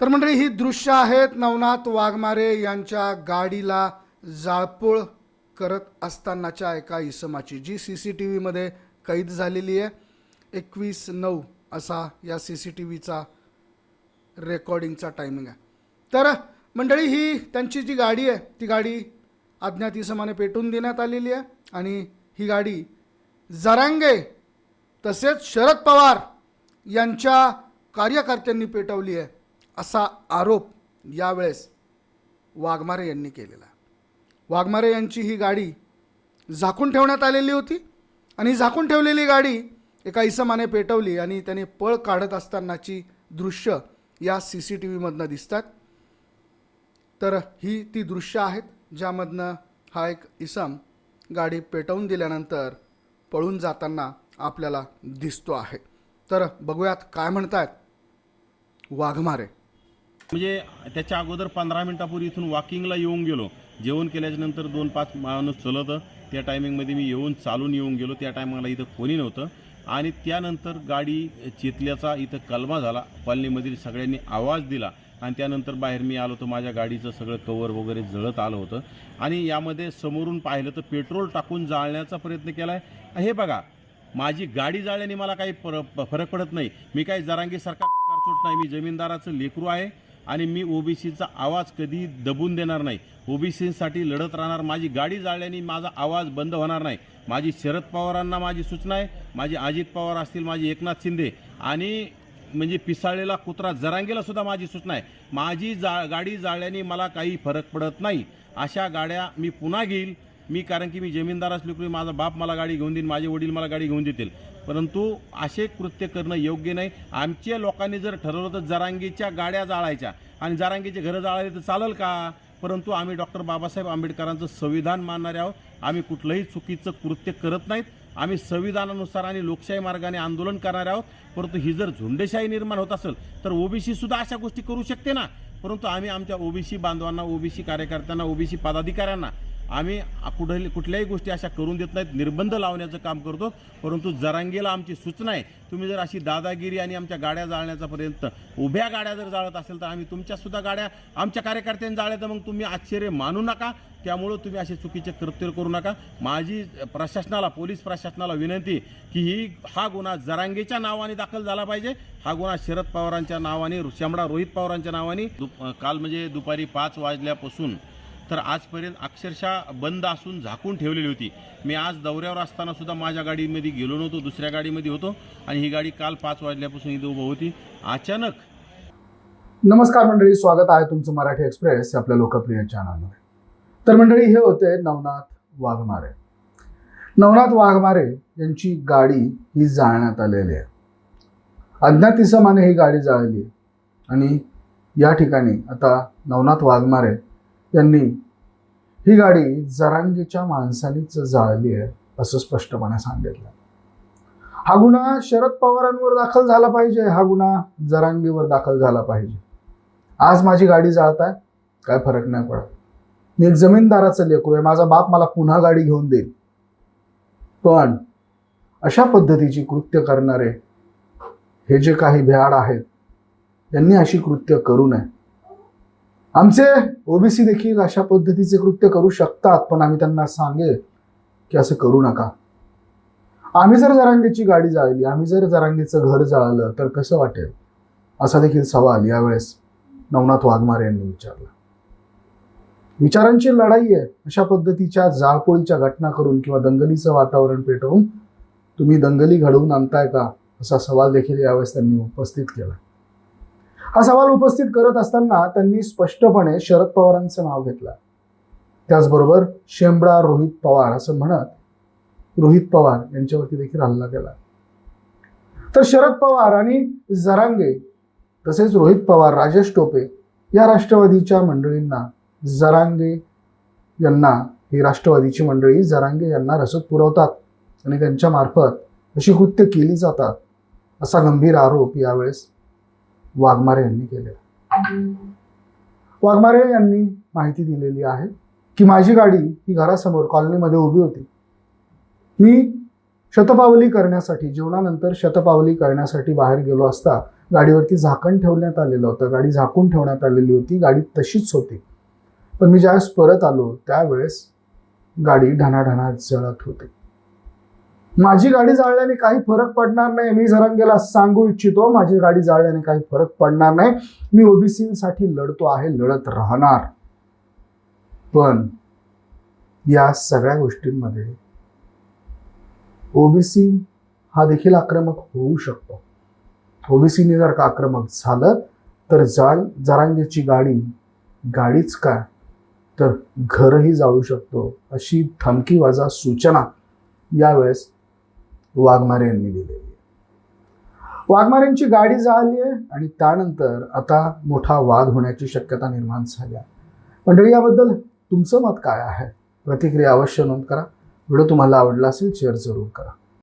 तर मंडळी ही दृश्य आहेत नवनाथ वाघमारे यांच्या गाडीला जाळपोळ करत असतानाच्या एका इसमाची जी सी सी टी व्हीमध्ये कैद झालेली आहे. एकवीस नऊ असा या सी सी टी व्हीचा रेकॉर्डिंगचा टायमिंग आहे. तर मंडळी ही त्यांची जी गाडी आहे ती गाडी अज्ञात इसमाने पेटून देण्यात आलेली आहे आणि ही गाडी जरांगे तसेच शरद पवार यांच्या कार्यकर्त्यांनी पेटवली आहे. असा आरोप यावेळेस वाघमारे यांनी केलेला वाघमारे यांची ही गाडी झाकून ठेवण्यात आलेली होती आणि झाकून ठेवलेली गाडी एका इसमाने पेटवली आणि त्याने पळ काढत असतानाची दृश्य या सी सी टी व्हीमधनं दिसतात. तर ही ती दृश्य आहेत ज्यामधनं हा एक इसम गाडी पेटवून दिल्यानंतर पळून जाताना आपल्याला दिसतो आहे. तर बघूयात काय म्हणतात वाघमारे. म्हणजे त्याच्या अगोदर पंधरा मिनिटापूर्वी इथून वॉकिंगला येऊन गेलो. जेवण केल्याच्यानंतर दोन पाच माणूस चलत त्या टायमिंगमध्ये मी येऊन चालून येऊन गेलो. त्या टायमिंगला इथं कोणी नव्हतं. आणि त्यानंतर गाडी चेतल्याचा इथं कलमा झाला. कॉलनीमधील सगळ्यांनी आवाज दिला. आणि त्यानंतर बाहेर मी आलो तर माझ्या गाडीचं सगळं कवर वगैरे जळत आलं होतं. आणि यामध्ये समोरून पाहिलं तर पेट्रोल टाकून जाळण्याचा प्रयत्न केला आहे हे बघा माझी गाडी जाळल्याने मला काही फरक पडत नाही. मी काही जरांगीसारखा भिकारचोट नाही. मी जमीनदाराचं लेकरू आहे. आणि मी ओबीसीचा आवाज कधी दबून देणार नाही. ओबीसीसाठी लढत राहणार माझी गाडी जाळल्याने माझा आवाज बंद होणार नाही. माझी शरद पवारांना माझी सूचना आहे माझे अजित पवार असतील माझे एकनाथ शिंदे आणि म्हणजे पिसाळलेला कुत्रा जरांगेला सुद्धा माझी सूचना आहे. माझी जा गाडी जाळल्याने मला काही फरक पडत नाही. अशा गाड्या मी पुन्हा घेईल. मी कारण की मी जमीनदार लेकरू माझा बाप मला गाडी घेऊन देईन माझे वडील मला गाडी घेऊन देतील. परंतु असे कृत्य करणं योग्य नाही. आमच्या लोकांनी जर ठरवलं तर जरांगीच्या गाड्या जाळायच्या. आणि जरांगीचे घरं जाळायचे तर चालेल का? परंतु आम्ही डॉक्टर बाबासाहेब आंबेडकरांचं संविधान मानणारे आहोत. आम्ही कुठलंही चुकीचं कृत्य करत नाहीत. आम्ही संविधानानुसार आणि लोकशाही मार्गाने आंदोलन करणारे आहोत. परंतु ही जर झुंडशाही निर्माण होत असेल तर ओबीसी सुद्धा अशा गोष्टी करू शकते ना? परंतु आम्ही आमच्या ओबीसी बांधवांना ओबीसी कार्यकर्त्यांना ओबीसी पदाधिकाऱ्यांना आम्ही कुठली कुठल्याही गोष्टी अशा करून देत नाहीत. निर्बंध लावण्याचं काम करतो. परंतु जरांगीला आमची सूचना आहे. तुम्ही जर अशी दादागिरी आणि आमच्या गाड्या जाळण्याचा पर्यंत उभ्या गाड्या जर जाळत असेल तर आम्ही तुमच्यासुद्धा गाड्या आमच्या कार्यकर्त्यांनी जाळल्या तर मग तुम्ही आश्चर्य मानू नका. त्यामुळं तुम्ही असे चुकीचे कृत्य करू नका. माझी प्रशासनाला पोलीस प्रशासनाला विनंती की ही हा गुन्हा जरांगेच्या नावाने दाखल झाला पाहिजे. हा गुन्हा शरद पवारांच्या नावाने शमडा रोहित पवारांच्या नावाने काल म्हणजे दुपारी पाच वाजल्यापासून तर आजपर्यंत अक्षरशः बंद असून झाकून ठेवलेली होती. मी आज दौऱ्यावर असताना सुद्धा माझ्या गाडीमध्ये गेलो नव्हतो दुसऱ्या गाडीमध्ये होतो आणि ही गाडी काल पाच वाजल्यापासून इथे उभं होती. अचानक नमस्कार मंडळी स्वागत आहे तुमचं मराठी एक्सप्रेस आपल्या लोकप्रिय चॅनलमध्ये. तर मंडळी हे होते नवनाथ वाघमारे. नवनाथ वाघमारे यांची गाडी ही जाळण्यात आलेली आहे. अज्ञात इसमाने ही गाडी जाळली आणि या ठिकाणी आता नवनाथ वाघमारे त्यांनी ही गाडी जरांगीच्या माणसानीच जाळली आहे असं स्पष्टपणे सांगितलं. हा गुन्हा शरद पवारांवर दाखल झाला पाहिजे हा गुन्हा जरांगीवर दाखल झाला पाहिजे. आज माझी गाडी जाळताय काय फरक नाही पडत. मी एक जमीनदाराचं लेकू आहे माझा बाप मला पुन्हा गाडी घेऊन देईल. पण अशा पद्धतीची कृत्य करणारे हे जे काही भ्याड आहेत त्यांनी अशी कृत्य करू नये. आमचे ओबीसी देखील अशा पद्धतीचे कृत्य करू शकतात पण आम्ही त्यांना सांगेल की असं करू नका. आम्ही जर जरांगेची गाडी जाळली आम्ही जर जरांगेचं घर जाळलं तर कसं वाटेल? असा देखील सवाल यावेळेस नवनाथ वाघमारे यांनी विचारला. विचारांची लढाई आहे. अशा पद्धतीच्या जाळपोळीच्या घटना करून किंवा दंगलीचं वातावरण पेटवून तुम्ही दंगली घडवून आणताय का? असा सवाल देखील यावेळेस त्यांनी उपस्थित केला. हा सवाल उपस्थित करत असताना त्यांनी स्पष्टपणे शरद पवारांचं नाव घेतलं. त्याचबरोबर शेंबडा रोहित पवार असं म्हणत रोहित पवार यांच्यावरती देखील हल्ला केला. तर शरद पवार आणि जरांगे तसेच रोहित पवार राजेश टोपे या राष्ट्रवादीच्या मंडळींना जरांगे यांना ही राष्ट्रवादीची मंडळी जरांगे यांना रसद पुरवतात आणि त्यांच्यामार्फत अशी कृत्य केली जातात असा गंभीर आरोप यावेळेस वाघमारे यांनी केलेला. वाघमारे यांनी माहिती दिलेली आहे की माझी गाडी ही घरासमोर कॉलनीमध्ये उभी होती. मी शतपावली करण्यासाठी जेवणानंतर शतपावली करण्यासाठी बाहेर गेलो असता गाडीवरती झाकण ठेवण्यात आलेलं होतं. गाडी झाकून ठेवण्यात आलेली होती. गाडी तशीच होती. पण मी ज्यावेळेस परत आलो त्यावेळेस गाडी ढणाढणा जळत होती. माझी गाडी जाळल्याने काही फरक पडणार नाही. मी जरांगेला सांगू इच्छितो माझी गाडी जाळल्याने काही फरक पडणार नाही. मी ओबीसीसाठी लढतो आहे लढत राहणार. पण या सगळ्या गोष्टींमध्ये ओबीसी हा देखील आक्रमक होऊ शकतो. ओबीसीने जर का आक्रमक झालं तर जाळ जरांगेची गाडी गाडीच काय तर घरही जाळू शकतो अशी धमकीवाजा सूचना यावेळेस वाघमारे यांनी दिलेली वाघमारेंची गाडी झाली आहे आणि त्यानंतर आता मोठा वाद होण्याची शक्यता निर्माण झाली आहे. मंडळी याबद्दल तुमचं मत काय आहे? प्रतिक्रिया अवश्य नोंद करा. व्हिडिओ तुम्हाला आवडला असेल शेअर जरूर करा.